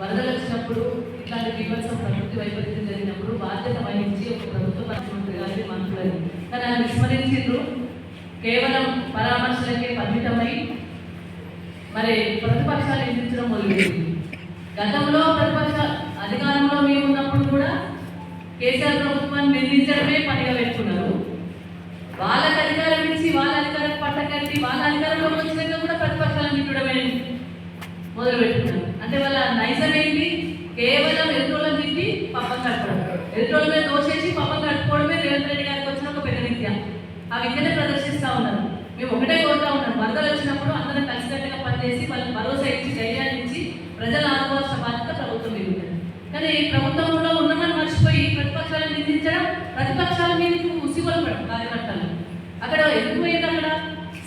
వరదలు వచ్చినప్పుడు ఇట్లాంటి బీభత్సం ప్రకృతి వైపరీత్యం జరిగినప్పుడు బాధ్యత వహించి ఒక ప్రభుత్వ ముఖ్యమంత్రి గారి మంత్రులని కానీ ఆయన విస్మరించారు కేవలం పరామర్శలకే పరిమితమై మరి ప్రతిపక్షాలు ఎదిరించడం మొదలుపెట్టింది. గతంలో ప్రతిపక్ష అధికారంలో మేము ఉన్నప్పుడు కూడా కేసీఆర్ ప్రభుత్వాన్ని నిందించడమే పనిగా పెట్టుకున్నారు. వాళ్ళకి అధికారం ఇచ్చి వాళ్ళ అధికారం పట్టకట్టి వాళ్ళ అధికారంలోకి వచ్చినాక కూడా ప్రతిపక్షాలను నింపడమే మొదలుపెట్టుకున్నారు. అంటే వాళ్ళ నైజం ఏంటి? కేవలం ఎదురోళ్ళని తిట్టి పప్పం కట్టుకోవడం. ఎదురోళ్ళ మీద దోషేసి పప్పం కట్టుకోవడమే రేవంత్ రెడ్డి గారికి వచ్చిన ఒక పెద్ద విద్య. ఆ విద్యనే ప్రదర్శిస్తూ ఉన్నారు. మేము ఒకటే కోరుతా ఉన్నాం. వరదలు వచ్చినప్పుడు అందరం కలిసికట్టుగా పనిచేసి వాళ్ళని భరోసా ఇచ్చి ధైర్యాన్ని ఇచ్చి ప్రజలు ఆదుకోవాల్సిన బాధ్యత ప్రభుత్వం మీద ఉంది. కానీ ప్రభుత్వంలో ఉన్నామని మర్చిపోయి ప్రతిపక్షాలను నిందించడం ప్రతిపక్షాల మీదకి ఉసిగొలపడం కార్యకర్తలు. అక్కడ ఎందుకు పోయింది అక్కడ?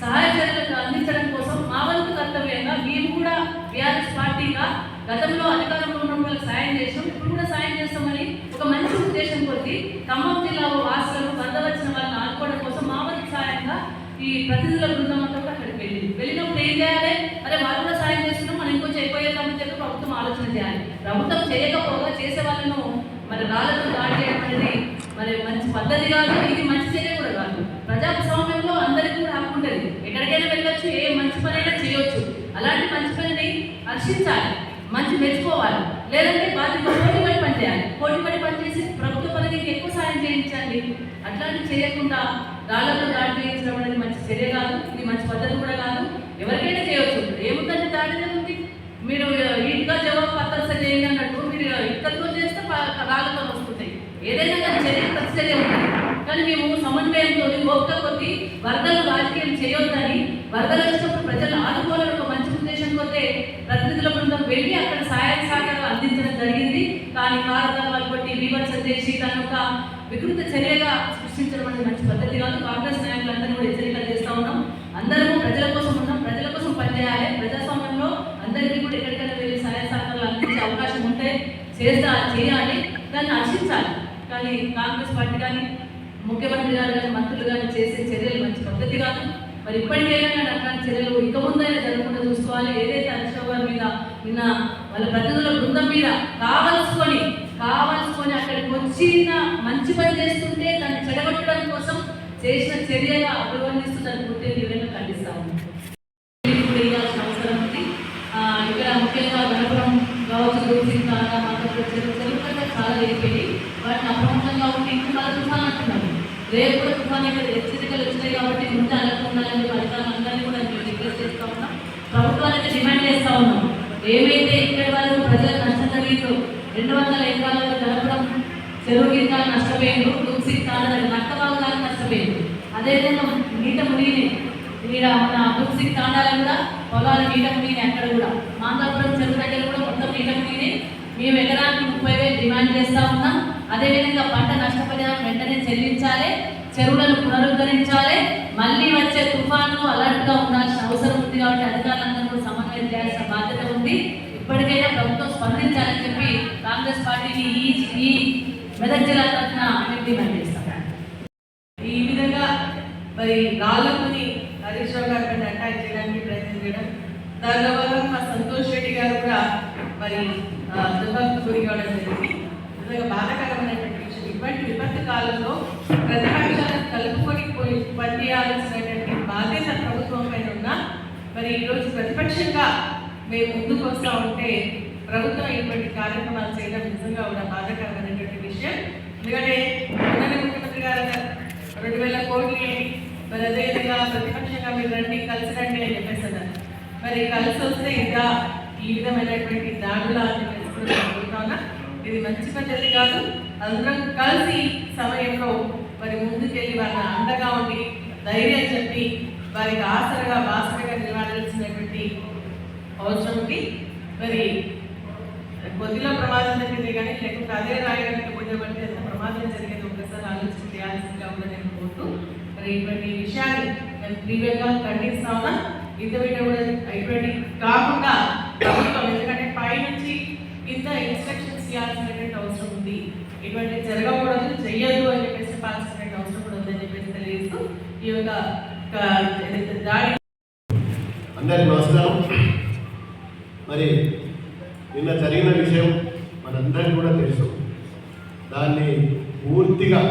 సహాయ చర్యలకు అందించడం కోసం మా వంతు కర్తవ్యంగా మేము కూడా బీఆర్ఎస్ పార్టీగా గతంలో అధికారంలో ఉన్న వాళ్ళకి సాయం చేసాం ఇప్పుడు కూడా సాయం చేస్తామని ఒక మంచి ఉద్దేశం కొద్ది ఖమ్మం జిల్లా వాసులను వరద వచ్చిన వాళ్ళని ఆదుకోవడం కోసం మా వంతు సాయంగా ఈ ప్రతినిధుల బృందం అంతా కూడా అక్కడికి వెళ్ళింది. వెళ్ళినప్పుడు ఏం చేయాలి? అరే వాళ్ళు కూడా సాయం చేస్తున్నాం మనం ఇంకొంచెం అయిపోయేదామని చెప్పి ప్రభుత్వం ఆలోచన చేయాలి. ప్రభుత్వం చేయకపోగా చేసే వాళ్ళను మరి రాళ్ళతో దాడి చేయడం అనేది మరి మంచి పద్ధతి కాదు ఇది మంచి చర్య కూడా కాదు. ప్రజాస్వామ్యంలో అందరికీ ఎక్కడికైనా వెళ్ళొచ్చు ఏ మంచి పనైనా చేయొచ్చు. అలాంటి మంచి పనిని హర్షించాలి మంచి మెచ్చుకోవాలి. లేదంటే బాధ్యత పోటీ పడి పనిచేయాలి. పోటీ పడి పనిచేసి ప్రభుత్వ పనికి ఎక్కువ సాయం చేయించండి అట్లాంటి చేయకుండా రాళ్ళతో దాడి చేయించడం అనేది మంచి చర్య కాదు ఇది మంచి పద్ధతి కూడా కాదు. ఎవరికైనా చేయవచ్చు ఏముందంటే దాడి ఉంది మీరు ఇంట్లో జవాబు పత్రస చేయండి అన్నట్టు మీరు ఇక్కడితో చేస్తే రాళ్ళతో వస్తుంటాయి. ఏదైనా కానీ చర్య ప్రతి చర్య ఉంటుంది కానీ మేము సమన్వయంతో ఓపిక కొద్ది వరదలు రాజకీయం చేయొద్దని వరదలు వచ్చినప్పుడు ప్రజలు ఆదుకోవాలని ఒక మంచి ఉద్దేశం కొద్దే ప్రతినిధుల బృందం వెళ్ళి అక్కడ సహాయ సహకారాలు అందించడం జరిగింది. కానీ కారణాలు కొట్టి విమర్శ చేసి దాని ఒక వికృత చర్యగా సృష్టించడం అనేది మంచి పద్ధతి కాదు. కాంగ్రెస్ నాయకులందరూ కూడా హెచ్చరికలు చేస్తూ ఉన్నాం. అందరము ప్రజల కోసం ఉన్నాం. ప్రజల కోసం పనిచేయాలి. ప్రజాస్వామ్యంలో అందరికీ కూడా ఎక్కడికైనా వెళ్ళి సహాయ సహకారాలు అందించే అవకాశం ఉంటే చేస్తా చేయాలి. దాన్ని హర్షించాలి కానీ కాంగ్రెస్ పార్టీ కానీ ముఖ్యమంత్రి గారు కానీ మంత్రులు కానీ చేసే చర్యలు మంచి పద్ధతి కాదు. మరి ఇప్పటికైనా కానీ అట్లాంటి చర్యలు ఇక ముందైనా జరగకుండా చూసుకోవాలి. ఏదైతే హరీశ్రావు గారి మీద నిన్న వాళ్ళ ప్రతినిధుల బృందం మీద కావలసుకొని కావలసుకొని అక్కడికి వచ్చిన మంచి పని చేస్తుంటే దాన్ని చెడగొట్టడం కోసం చేసిన చర్యగా అభివర్ణిస్తుందని గుర్తింది గుర్తింపు తీవ్రంగా ఖండిస్తాము ఇది కూడా ఇవ్వాల్సిన అవసరం ఉంది ఆ, ఇక్కడ ముఖ్యంగా గణపురం కావచ్చు దూసింగ్ కాగా మాట్లాడుతూ చెరువులు చాలా అయిపోయి వాటిని అప్రమత్తంగా ఉండి ఇంకా చాలా తుఫాన్ అంటున్నారు రేపు కూడా తుఫాన్ ఇక్కడ హెచ్చరికలు వచ్చినాయి కాబట్టి ముందు అలర్ట్ ఉండాలని అధికారులందరినీ కూడా మేము రిక్వెస్ట్ చేస్తా ఉన్నాం. ప్రభుత్వానికి డిమాండ్ చేస్తా ఉన్నాం. ఏమైతే ఇక్కడ వరకు ప్రజలకు నష్టం జరిగిందో రెండు వందల ఎకరాలలో కలపడం చెరువు గిరికాలు నష్టపోయిండు తులసి కాగా నక్క భాగాలు నష్టపోయింది అదేవిధంగా నీట మునిగినాయి. ఇక్కడ మన అభివృద్ధి తాండాలు కూడా పొలాలు నీట మునిగినాయి అక్కడ కూడా. మాందాపురం చెరువు దగ్గర కూడా మొత్తం నీట మునిగినాయి. మేము ఎకరానికి ముప్పై వేలు డిమాండ్ చేస్తా ఉన్నాం. అదేవిధంగా పంట నష్టపరిహారం వెంటనే చెల్లించాలి చెరువులను పునరుద్ధరించాలి మళ్ళీ వచ్చే తుఫాను అలర్ట్గా ఉండాల్సిన అవసరం ఉంది కాబట్టి అధికారులందరూ కూడా సమన్వయం చేయాల్సిన బాధ్యత ఉంది. ఇప్పటికైనా ప్రభుత్వం స్పందించాలని చెప్పి కాంగ్రెస్ పార్టీని ఈ ఈ మెదక్ జిల్లా తరఫున మేము డిమాండ్ చేస్తాం ఈ విధంగా మరి గాలకుని హరీష్ రావు గారి అటాక్ చేయడానికి ప్రయత్నం చేయడం దానిలో మా సంతోష్ రెడ్డి గారు కూడా మరి ఆ, దుర్భాగ్య గురి కావడం జరిగింది. నిజంగా బాధాకరమైనటువంటి విషయం. ఇటువంటి విపత్తు కాలంలో ప్రతిపక్షాలను కలుపుకొని పోయి పనిచేయాల్సినటువంటి బాధ్యత ప్రభుత్వం పైన ఉన్నా మరి ఈరోజు ప్రతిపక్షంగా మేము ముందుకు వస్తూ ఉంటే ప్రభుత్వం ఇటువంటి కార్యక్రమాలు చేయడం నిజంగా కూడా బాధాకరమైనటువంటి విషయం. ఎందుకంటే మొన్న ముఖ్యమంత్రి గారు రెండు వేల కోట్లు మరి అదేవిధంగా ప్రతిపక్షంగా మీరు రండి కలిసి రండి అని చెప్పేసి అన్నారు. మరి కలిసి వస్తే ఇంకా ఈ విధమైనటువంటి దాడుల అని తెలుసుకుని కూడా ఇది మంచి పద్ధతి కాదు. అందరం కలిసి సమయంలో మరి ముందుకెళ్ళి వాళ్ళ అండగా ఉండి ధైర్యం చెప్పి వారికి ఆసరగా బాసరగా నిలబడాల్సినటువంటి అవసరం ఉంది. మరి కొద్దిలో ప్రమాదం జరిగింది కానీ లేకపోతే అదే రాయడానికి పోతే ఎంత ప్రమాదం జరిగేది ఒకసారి ఆలోచన చేయాల్సిందిగా ఉందని నేను కోరుతూ మరి ఇటువంటి విషయాన్ని మేము తీవ్రంగా ఖండిస్తా ఉన్నా ఇంతవరకు కూడా ఇటువంటి కాకుండా ప్రభుత్వం ఎందుకంటే పైనుంచి చేయాల్సినటువంటి అవసరం ఉంది. ఇటువంటి జరగకూడదు చెయ్యదు అని చెప్పేసి చెప్పాల్సినటువంటి అవసరం కూడా ఉందని చెప్పేసి తెలియజేస్తూ ఈ యొక్క దాడి అందరి నమస్కారం. మరి నిన్న జరిగిన విషయం మనందరికీ కూడా తెలుసు. దాన్ని పూర్తిగా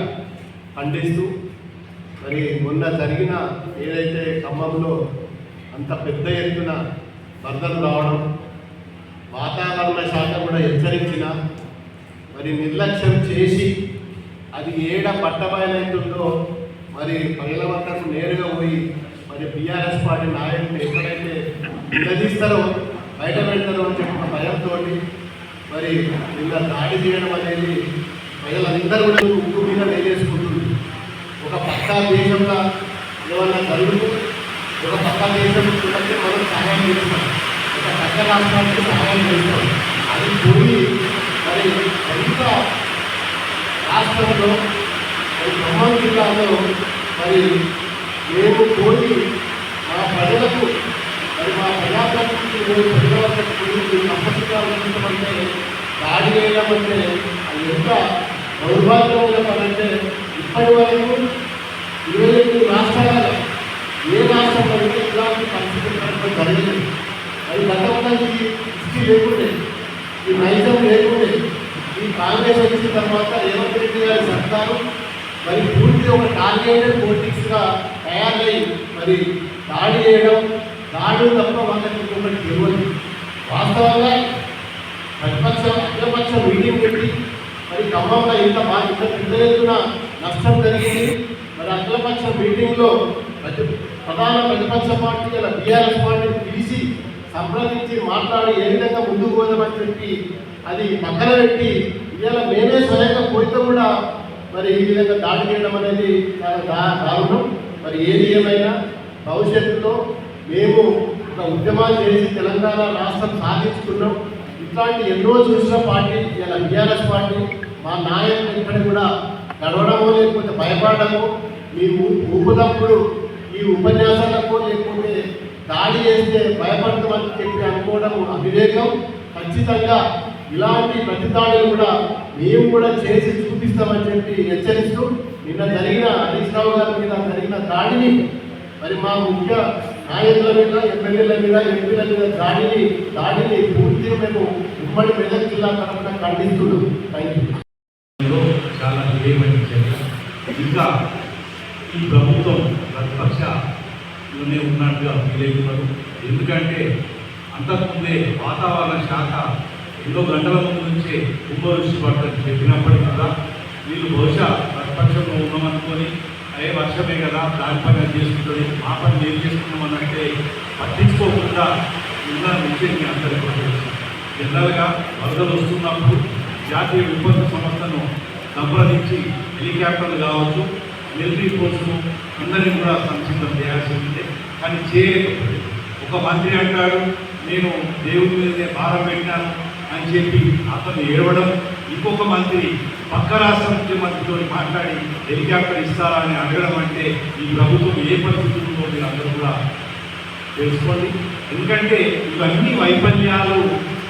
ఖండిస్తూ మరి మొన్న జరిగిన ఏదైతే ఖమ్మంలో అంత పెద్ద ఎత్తున వరదలు రావడం వాతావరణ శాఖ కూడా హెచ్చరించిన మరి నిర్లక్ష్యం చేసి అది ఏడ పట్టబయలవుతుందో మరి ప్రజల వద్దకు నేరుగా పోయి మరి బీఆర్ఎస్ పార్టీ నాయకులు ఎక్కడైతే నిలదీస్తారో బయట పెడతారో అని చెప్పిన భయంతో మరి నిన్న దాడి చేయడం అనేది ప్రజలందరూ కూడా ఉక్కు మీద వేలేసుకుంటుంది. ఒక పక్క దేశంలో ఏమన్నా కలుగు ఒక పక్క దేశం చూడండి మనం సహాయం చేస్తాం. ఒక పక్క రాష్ట్రానికి సహాయం చేస్తాం. అది పోయి మరి ఎంత రాష్ట్రంలో మరి ఖమ్మం జిల్లాలో మరి మేము పోయి మా ప్రజలకు మరి మా ప్రజాప్రతినిధులు మేము ప్రజల వద్దకు ఉంచమంటే దాడి చేయడం అది ఎంత దౌర్భాగ్యమైన పని ఇప్పటి వరకు ఇరవై ఎనిమిది రాష్ట్రాలలో ఏ రాష్ట్రం వరకు ఇలాంటి పరిస్థితి కనపడం జరిగింది అది గతంలో ఈ లేకుండా. ఆంధ్రప్రదేశ్ వచ్చిన తర్వాత రేవంత్ రెడ్డి గారి సర్కారు మరి పూర్తి ఒక టార్గెటెడ్ పొలిటిక్స్గా తయారై మరి దాడి చేయడం దాడులు తప్ప వాళ్ళకి ఇంకొకటి తెలియదు. వాస్తవంగా ప్రతిపక్షం అఖిలపక్షం మీటింగ్ పెట్టి మరి ఖమ్మంలో ఇంత బాగా ఇంత పెద్ద ఎత్తున నష్టం జరిగింది. మరి అఖిలపక్ష మీటింగ్లో ప్రతి ప్రధాన ప్రతిపక్ష పార్టీ గల బీఆర్ఎస్ పార్టీని పిలిచి సంప్రదించి మాట్లాడి ఏ విధంగా ముందుకు పోదామని చెప్పి అది పక్కన పెట్టి ఇలా మేమే స్వయంగా పోయితే కూడా మరి ఈ విధంగా దాడి చేయడం అనేది చాలా దా- దారుణం. మరి ఏది ఏమైనా భవిష్యత్తులో మేము ఒక ఉద్యమాలు చేసి తెలంగాణ రాష్ట్రం సాధించుకున్నాం. ఇట్లాంటి ఎన్నో చూసిన పార్టీ ఇలా బీఆర్ఎస్ పార్టీ మా నాయకులు ఇక్కడ కూడా గడవడమో లేకపోతే భయపడము మీ ఊపుదప్పుడు ఈ ఉపన్యాసాలకు లేకపోతే దాడి చేస్తే భయపడతామని చెప్పి అనుకోవడం అవివేకం. ఖచ్చితంగా ఇలాంటి ప్రతిదాడులు కూడా మేము కూడా చేసి చూపిస్తామని చెప్పి హెచ్చరిస్తూ నిన్న జరిగిన హరీష్ రావు గారి మీద జరిగిన దాడిని మరి మా ముఖ్య నాయకుల మీద ఎమ్మెల్యేల మీద ఎంపీల మీద దాడిని దాడిని పూర్తిగా మేము ఉమ్మడి మెదక్ జిల్లా తరఫున ఖండిస్తున్నాం థ్యాంక్ యూ చాలా ఇంకా ఈ ప్రభుత్వం ప్రతిపక్షలోనే ఉన్నట్టుగా ఫీల్ అవుతున్నారు. ఎందుకంటే అంతకుముందే వాతావరణ శాఖ ఎన్నో గంటల ముందు నుంచే కుంభవృష్టి పడుతుంది చెప్పినప్పటికీ కూడా వీళ్ళు బహుశా ప్రతిపక్షంలో ఉన్నామనుకొని అదే వర్షమే కదా దాని పని అది చేసుకుంటుంది మా పని మేము చేసుకున్నామనంటే పట్టించుకోకుండా ఉన్న విషయం మీ అందరికీ జనరల్గా వరదలు వస్తున్నప్పుడు జాతీయ విపత్తు సంస్థను సంప్రదించి హెలికాప్టర్లు కావచ్చు మిలిటరీ ఫోర్సును అందరినీ కూడా సంసిద్ధం చేయాల్సి ఉంది కానీ చేయకపోతే ఒక మంత్రి అంటాడు నేను దేవుడి మీదనే భారం పెట్టాను అని చెప్పి అతను ఏడవడం ఇంకొక మంత్రి పక్క రాష్ట్ర ముఖ్యమంత్రితో మాట్లాడి హెలికాప్టర్ ఇస్తారా అని అడగడం అంటే ఈ ప్రభుత్వం ఏ పరిస్థితుల్లో మీరు అందరూ కూడా తెలుసుకోండి. ఎందుకంటే ఇవన్నీ వైఫల్యాలు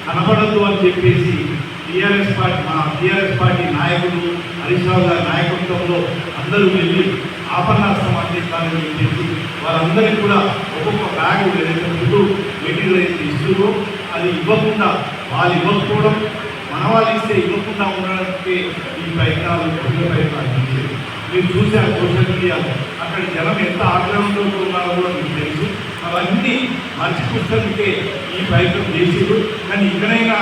కనబడద్దు అని చెప్పేసి టీఆర్ఎస్ పార్టీ మా టీఆర్ఎస్ పార్టీ నాయకులు హరీష్ రావు గారి నాయకత్వంలో అందరూ వెళ్ళి ఆపన్నాస్తం అందిస్తారని చెప్పేసి వారందరికీ కూడా ఒక్కొక్క బ్యాగ్ ఏదైతే మెటీరియల్ అయితే ఇస్తుందో అది ఇవ్వకుండా వాళ్ళు ఇవ్వకపోవడం మన వాళ్ళు ఇస్తే ఇవ్వకుండా ఉండడానికి ఈ ప్రయత్నాలు కొత్త ప్రయత్నాలు చేసేది మీరు చూసే సోషల్ మీడియా అక్కడ జనం ఎంత ఆగ్రహంతో ఉన్నారో కూడా మీకు తెలుసు. అవన్నీ మంచి పుస్తకంకే ఈ ప్రయత్నం చేసేది కానీ ఇక్కడైనా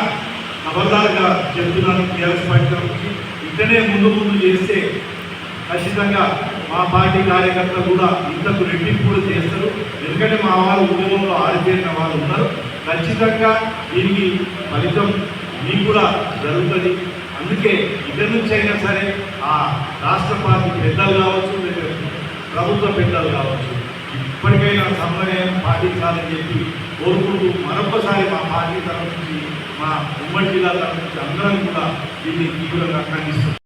అబద్ధాలుగా చెప్తున్నాను టీఆర్ఎస్ పార్టీ నుంచి ఇక్కడే ముందు ముందు చేస్తే ఖచ్చితంగా మా పార్టీ కార్యకర్తలు కూడా ఇంతకు రెట్టింపు కూడా చేస్తారు. ఎందుకంటే మా వాళ్ళు ఉద్యోగంలో ఆరిపోయిన వాళ్ళు ఉన్నారు. ఖచ్చితంగా దీనికి ఫలితం మీకు కూడా జరుగుతుంది. అందుకే ఇద్దరి నుంచి అయినా సరే ఆ రాష్ట్ర పార్టీ పెద్దలు కావచ్చు లేదా ప్రభుత్వ పెద్దలు కావచ్చు ఇప్పటికైనా సమన్వయం పాటించాలని చెప్పి కోరుకుంటూ మరొకసారి మా పార్టీ తరఫు నుంచి మా ఉమ్మడి జిల్లా తరఫు నుంచి అందరం కూడా దీన్ని తీవ్రంగా ఖండిస్తున్నాం.